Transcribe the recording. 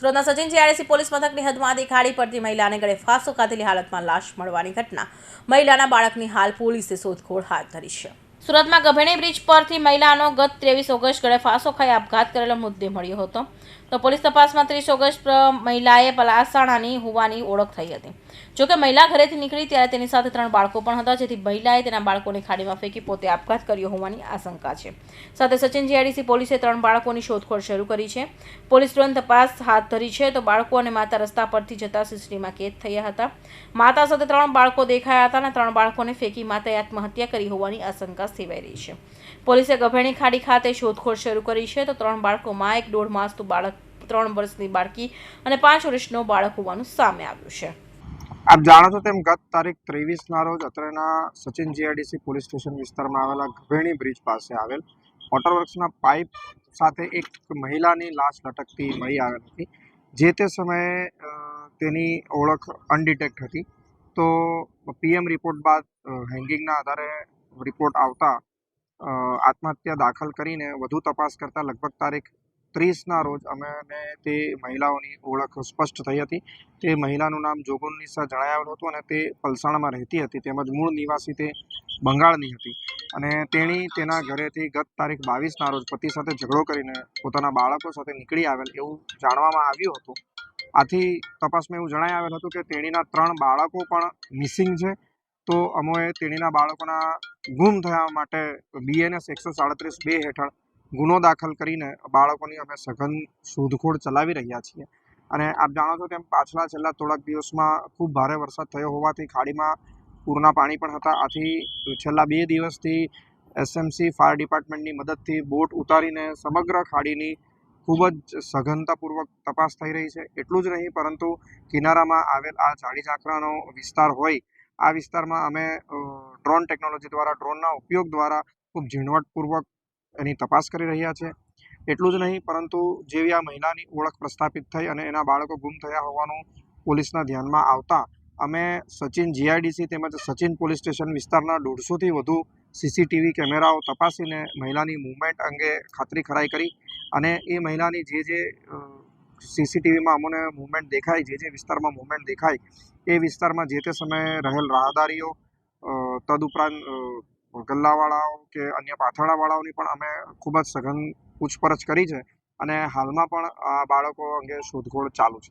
સુરતના સચિન જીઆરએસી પોલીસ મથકની હદમાંથી ખાડી પડતી મહિલાને ગળે ફાંસો ખાધેલી હાલતમાં લાશ મળવાની ઘટના. મહિલાના બાળકની હાલ પોલીસે શોધખોળ હાથ ધરી છે. સુરતમાં ગભેણી બ્રિજ પરથી મહિલાનો ગત ત્રેવીસ ઓગસ્ટ ગળે ફાંસો ખાઈ આપઘાત કરેલો મુદ્દે મળ્યો હતો. તો પોલીસ તપાસમાં ત્રીસ ઓગસ્ટ મહિલાએ પલાસાણાની હોવાની ઓળખ થઈ હતી. જોકે મહિલા ઘરેથી નીકળી ત્યારે તેની સાથે ત્રણ બાળકો પણ હતા, જેથી મહિલાએ તેના બાળકોને ખાડીમાં ફેંકી પોતે આપઘાત કર્યો હોવાની આશંકા છે. સાથે સચિન જીઆઈડીસી પોલીસે ત્રણ બાળકોની શોધખોળ શરૂ કરી છે. પોલીસ તુરંત તપાસ હાથ ધરી છે, તો બાળકો અને માતા રસ્તા પરથી જતા સીસીટીવીમાં કેદ થયા હતા. માતા સાથે ત્રણ બાળકો દેખાયા હતા અને ત્રણ બાળકોને ફેંકી માતાએ આત્મહત્યા કરી હોવાની આશંકા સેવાઈ રહી છે. પોલીસે ગભેણી ખાડી ખાતે શોધખોળ શરૂ કરી છે તો ત્રણ બાળકોમાં એક દોઢ માસનું બાળક, ત્રણ વર્ષની બાળકી અને પાંચ વર્ષનો બાળક હોવાનું સામે આવ્યું છે. આપ જાણો છો તેમ ગત તારીખ ત્રેવીસના રોજ અત્રેના સચિન જીઆઈડીસી પોલીસ સ્ટેશન વિસ્તારમાં આવેલા ગભેણી બ્રિજ પાસે આવેલ વોટરવર્ક્સના પાઇપ સાથે એક મહિલાની લાશ લટકતી મળી આવેલ હતી, જે તે સમયે તેની ઓળખ અનડિટેક્ટ હતી. તો પીએમ રિપોર્ટ બાદ હેંગિંગના આધારે રિપોર્ટ આવતા આત્મહત્યા દાખલ કરીને વધુ તપાસ કરતા લગભગ તારીખ ત્રીસના રોજ અમે ને તે મહિલાઓની ઓળખ સ્પષ્ટ થઈ હતી. તે મહિલાનું નામ જોગુન્નિસા જણાવેલું હતું અને તે પલસાણમાં રહેતી હતી. તેમજ મૂળ નિવાસી તે બંગાળની હતી. અને તેણી તેના ઘરેથી ગત તારીખ બાવીસના રોજ પતિ સાથે ઝઘડો કરીને પોતાના બાળકો સાથે નીકળી આવેલ એવું જાણવામાં આવ્યું હતું. આથી તપાસમાં એવું જણાઈ આવેલ હતું કે તેણીના ત્રણ બાળકો પણ મિસિંગ છે. તો અમોએ તેણીના બાળકોના ગુમ થયા માટે બીએનએસ એકસો સાડત્રીસ બે હેઠળ ગુનો દાખલ કરીને બાળકોની અમે સઘન શોધખોળ ચલાવી રહ્યા છીએ. અને આપ જાણો છો તેમ પાછલા છેલ્લા થોડાક દિવસમાં ખૂબ ભારે વરસાદ થયો હોવાથી ખાડીમાં પૂરના પાણી પણ હતા. આથી છેલ્લા બે દિવસથી એસએમસી ફાયર ડિપાર્ટમેન્ટની મદદથી બોટ ઉતારીને સમગ્ર ખાડીની ખૂબ જ સઘનતાપૂર્વક તપાસ થઈ રહી છે. એટલું જ નહીં, પરંતુ કિનારામાં આવેલ આ ઝાડી ઝાંખરાનો વિસ્તાર હોય આ વિસ્તારમાં અમે ડ્રોન ટેકનોલોજી દ્વારા, ડ્રોનના ઉપયોગ દ્વારા ખૂબ ઝીણવટપૂર્વક એની તપાસ કરી રહ્યા છે. એટલું જ નહીં, પરંતુ જેવી આ મહિલાની ઓળખ પ્રસ્થાપિત થઈ અને એના બાળકો ગુમ થયા હોવાનું પોલીસના ધ્યાનમાં આવતા, અમે સચિન જીઆઈડીસી તેમજ સચિન પોલીસ સ્ટેશન વિસ્તારના દોઢસોથી વધુ સીસીટીવી કેમેરાઓ તપાસીને મહિલાની મુવમેન્ટ અંગે ખાતરી ખરાઈ કરી અને એ મહિલાની જે જે સીસીટીવીમાં અમને મુવમેન્ટ દેખાય, જે જે વિસ્તારમાં મુવમેન્ટ દેખાય, એ વિસ્તારમાં જે તે સમયે રહેલ રાહદારીઓ તદુપરાંત ગલ્લાવાળાઓ કે અન્ય પાથરડાવાળાઓની પણ અમે ખૂબ જ સઘન પૂછપરછ કરી છે અને હાલમાં પણ આ બાળકો અંગે શોધખોળ ચાલુ છે.